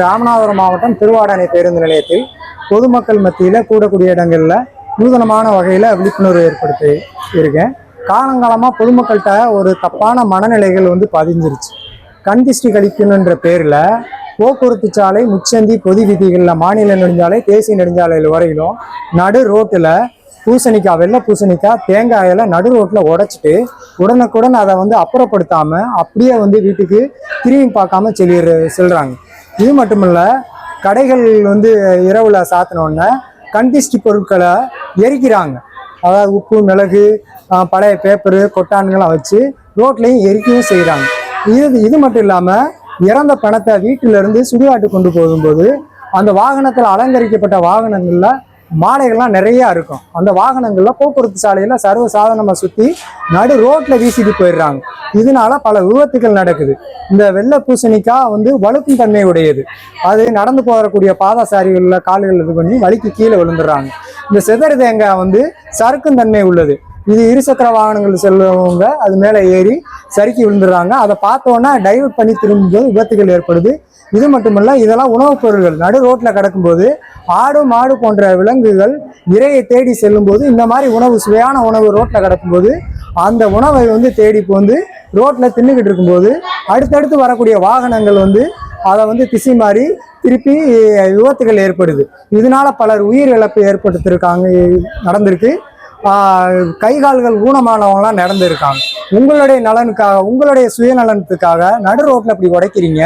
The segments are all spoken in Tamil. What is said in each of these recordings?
ராமநாதபுரம் மாவட்டம் திருவாடானை பேருந்து நிலையத்தில் பொதுமக்கள் மத்தியில் கூடக்கூடிய இடங்களில் நூதனமான வகையில் விழிப்புணர்வு ஏற்படுத்தி இருக்கேன். காலங்காலமாக பொதுமக்கள்கிட்ட ஒரு தப்பான மனநிலைகள் வந்து பதிஞ்சிருச்சு. கண் திஷ்டி கழிக்கணுன்ற பேரில் போக்குவரத்து சாலை முச்சந்தி பொது விதிகளில் மாநில நெடுஞ்சாலை தேசிய நெடுஞ்சாலைகள் வரையிலும் நடு ரோட்டில் பூசணிக்காய் வெள்ளை பூசணிக்காய் தேங்காயில் நடு ரோட்டில் உடைச்சிட்டு உடனுக்குடன் அதை வந்து அப்புறப்படுத்தாமல் அப்படியே வந்து வீட்டுக்கு திரும்பி பார்க்காம செல்லிடுற செல்கிறாங்க இது மட்டும் இல்லை கடைகள் வந்து இரவில் சாத்தினோடனே கண்டிஸ்டி பொருட்களை எரிக்கிறாங்க. அதாவது உப்பு மிளகு பழைய பேப்பரு கொட்டான்கள்லாம் வச்சு ரோட்லையும் எரிக்கவும் செய்கிறாங்க இது இது மட்டும் இல்லாமல் இறந்த பணத்தை வீட்டிலிருந்து சுடுகாட்டு கொண்டு போகும்போது அந்த வாகனத்தில் அலங்கரிக்கப்பட்ட வாகனங்களில் மாலைகள்லாம் நிறையா இருக்கும். அந்த வாகனங்களில் போக்குவரத்து சாலையில் சர்வ சாதனமாக சுற்றி நடு ரோட்டில் வீசிட்டு போயிடுறாங்க. இதனால பல விபத்துகள் நடக்குது. இந்த வெள்ளை பூசணிக்காய் வந்து வழுக்கும் தன்மை உடையது அது நடந்து போகக்கூடிய பாதசாரிகளில் கால்கள் இது பண்ணி வலிக்கு கீழே விழுந்துடுறாங்க. இந்த செதறு தேங்காய் வந்து சறுக்கும் தன்மை உள்ளது. இது இருசக்கர வாகனங்கள் செல்லுவவங்க அது மேலே ஏறி சறுக்கி விழுந்துடுறாங்க. அதை பார்த்தோன்னா டைவர்ட் பண்ணி திரும்பும்போது விபத்துகள் ஏற்படுது. இது மட்டுமல்ல இதெல்லாம் உணவுப் பொருட்கள் நடு ரோட்டில் கிடக்கும்போது ஆடு மாடு போன்ற விலங்குகள் இரையை தேடி செல்லும்போது இந்த மாதிரி உணவு சுவையான உணவு ரோட்டில் கிடக்கும்போது அந்த உணவை வந்து தேடி வந்து ரோட்டில் தின்னுக்கிட்டு இருக்கும்போது அடுத்தடுத்து வரக்கூடிய வாகனங்கள் வந்து அதை வந்து திசை மாறி திருப்பி விபத்துகள் ஏற்படுது. இதனால பலர் உயிர் இழப்பு ஏற்படுத்திருக்காங்க நடந்திருக்கு. கை கால்கள் ஊனமானவங்களாம் நடந்திருக்காங்க. உங்களுடைய நலனுக்காக உங்களுடைய சுயநலனத்துக்காக நடு ரோட்டில் இப்படி உடைக்கிறீங்க.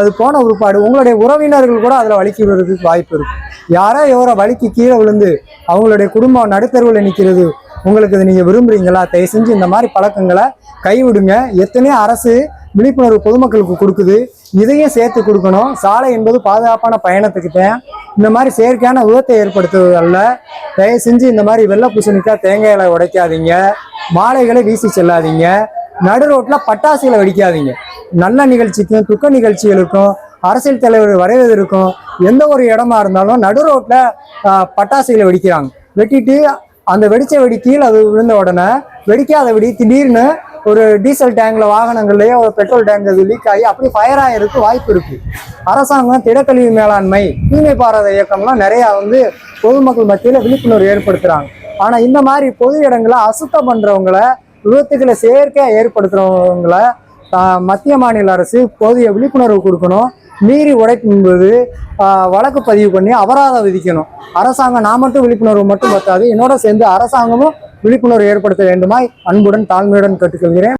அது போன உருப்பாடு உங்களுடைய உறவினர்கள் கூட அதில் வலிக்கு விடுறதுக்கு வாய்ப்பு இருக்கும் யாரோ எவரோ வலிக்கு கீழே விழுந்து அவங்களுடைய குடும்பம் நடுத்தருவில் நிற்கிறது உங்களுக்கு இது நீங்கள் விரும்புகிறீங்களா தயவு செஞ்சு இந்த மாதிரி பழக்கங்களை கைவிடுங்க. எத்தனையோ அரசு விழிப்புணர்வு பொதுமக்களுக்கு கொடுக்குது. இதையும் சேர்த்து கொடுக்கணும். சாலை என்பது பாதுகாப்பான பயணத்துக்கு இந்த மாதிரி செயற்கையான விபத்தை ஏற்படுத்துவதல்ல தயவு செஞ்சு இந்த மாதிரி வெள்ளை பூசணிக்காய் தேங்காயில உடைக்காதீங்க. மாலைகளை வீசி செல்லாதீங்க. நடு ரோட்டில் பட்டாசுகளை வெடிக்காதீங்க. நல்ல நிகழ்ச்சிக்கும் துக்க நிகழ்ச்சிகளுக்கும் அரசியல் தலைவர் வரைவதற்கும் எந்த ஒரு இடமா இருந்தாலும் நடு ரோட்டில் பட்டாசுகளை வெடிக்கிறாங்க. வெட்டிட்டு அந்த வெடிச்ச வெடி கீழே அது விழுந்த உடனே வெடிக்காத வெடி திடீர்னு ஒரு டீசல் டேங்க்ல வாகனங்கள்லயோ ஒரு பெட்ரோல் டேங்க் அது லீக் ஆகி அப்படி ஃபயர் ஆகிறதுக்கு வாய்ப்பு இருக்கு. அரசாங்கம் திடக்கழிவு மேலாண்மை தூய்மை பாரத இயக்கம்லாம் நிறைய வந்து பொதுமக்கள் மத்தியில் விழிப்புணர்வு ஏற்படுத்துறாங்க. ஆனா இந்த மாதிரி பொது இடங்களை அசுத்தம் பண்ணுறவங்கள விபத்துக்களை செயற்கையா ஏற்படுத்துகிறவங்கள மத்திய மாநில அரசு போதிய விழிப்புணர்வு கொடுக்கணும். மீறி உடைக்கும்போது வழக்கு பதிவு பண்ணி அபராதம் விதிக்கணும். அரசாங்கம் நான் மட்டும் விழிப்புணர்வு மட்டும் பத்தாது என்னோட சேர்ந்து அரசாங்கமும் விழிப்புணர்வு ஏற்படுத்த வேண்டுமாய் அன்புடன் தாழ்மையுடன் கேட்டுக்கொள்கிறேன்.